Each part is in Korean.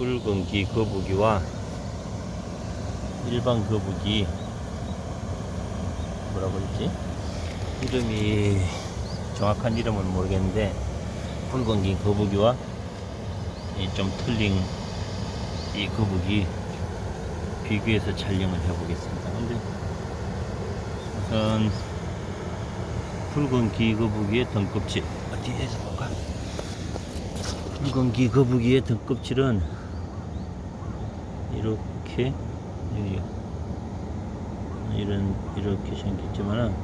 붉은 기 거북이와 일반 거북이 뭐라고 그러지? 이름이 정확한 이름은 모르겠는데 붉은 기 거북이와 이 좀 틀린 이 거북이 비교해서 촬영을 해보겠습니다. 근데 우선 붉은 기 거북이의 등껍질 어디에서 볼까? 붉은 기 거북이의 등껍질은 이렇게 여기. 이런 이렇게 생겼지만은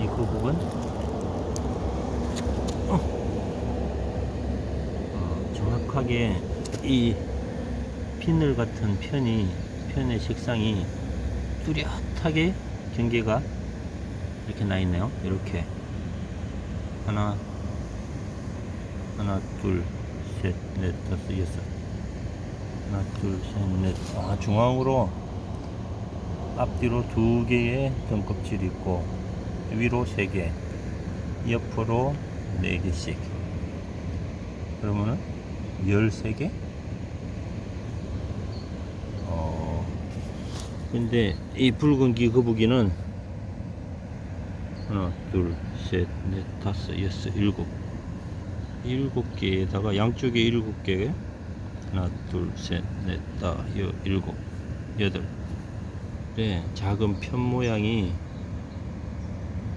이 거북은? 어, 어, 정확하게 이 피늘 같은 편이 편의 색상이 뚜렷하게 경계가 이렇게 나 있네요. 이렇게. 하나 하나 둘 셋 넷 다섯 여섯. 하나 둘 셋 넷. 아 중앙으로 앞뒤로 두 개의 등껍질이 있고 위로 세 개 옆으로 네 개씩. 그러면은 열세 개? 어 근데 이 붉은 기 거북이는 하나 둘 셋 넷 다섯 여섯 일곱 일곱 개에다가 양쪽에 일곱 개 하나 둘셋넷 다여 일곱 여덟 네 작은 편 모양이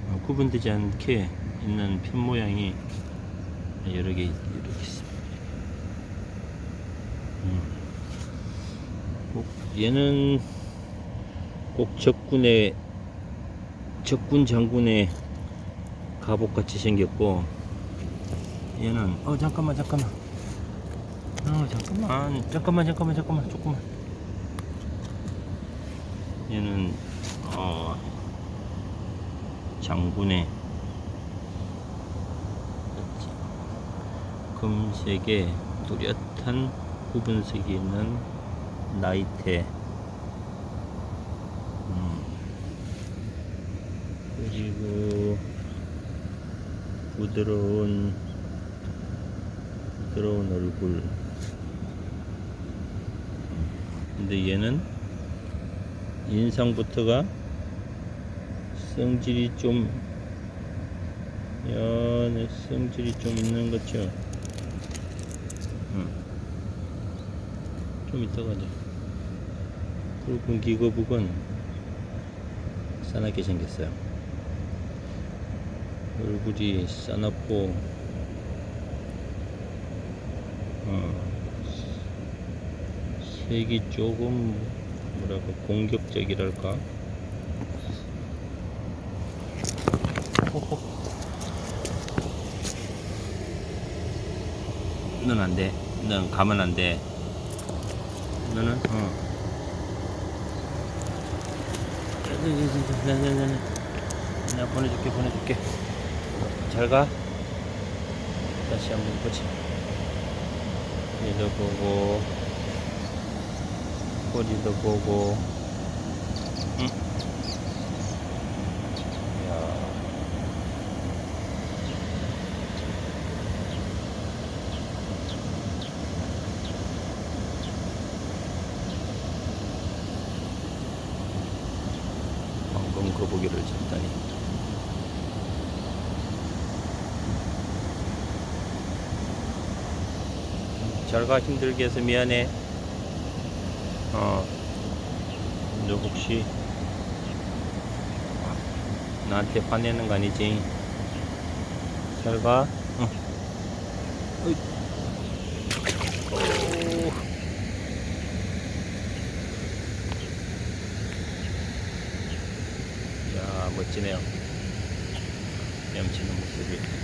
어, 구분되지 않게 있는 편 모양이 여러 개 이렇게 있습니다. 음. 꼭 얘는 꼭 적군의 적군 장군의 갑옷 같이 생겼고 얘는 어 잠깐만 잠깐만. 어 잠깐만. 잠깐만 잠깐만 잠깐만 조금만. 얘는 어 장군의 금색에 뚜렷한 구분색이 있는 나이테. 음. 그리고 부드러운 부드러운 얼굴. 근데 얘는 인상부터가 성질이 좀 연애 성질이 좀 있는 거죠? 응. 좀 이따가 하자 붉은 기거북은 싸납게 생겼어요. 얼굴이 싸납고 색이 조금 뭐랄까 공격적이랄까. 넌 안돼. 넌 가면 안돼. 너는? 어. 내가 보내줄게 보내줄게. 잘가. 다시 한번 보자 얘도 보고 꼬리도 보고. 응. 방금 거북이를 잡다니. 잘가 힘들게 해서 미안해 어, 너 혹시 나한테 화내는 거 아니지? 잘 가. 응. 오. 야 멋지네요. 얌치는 모습이.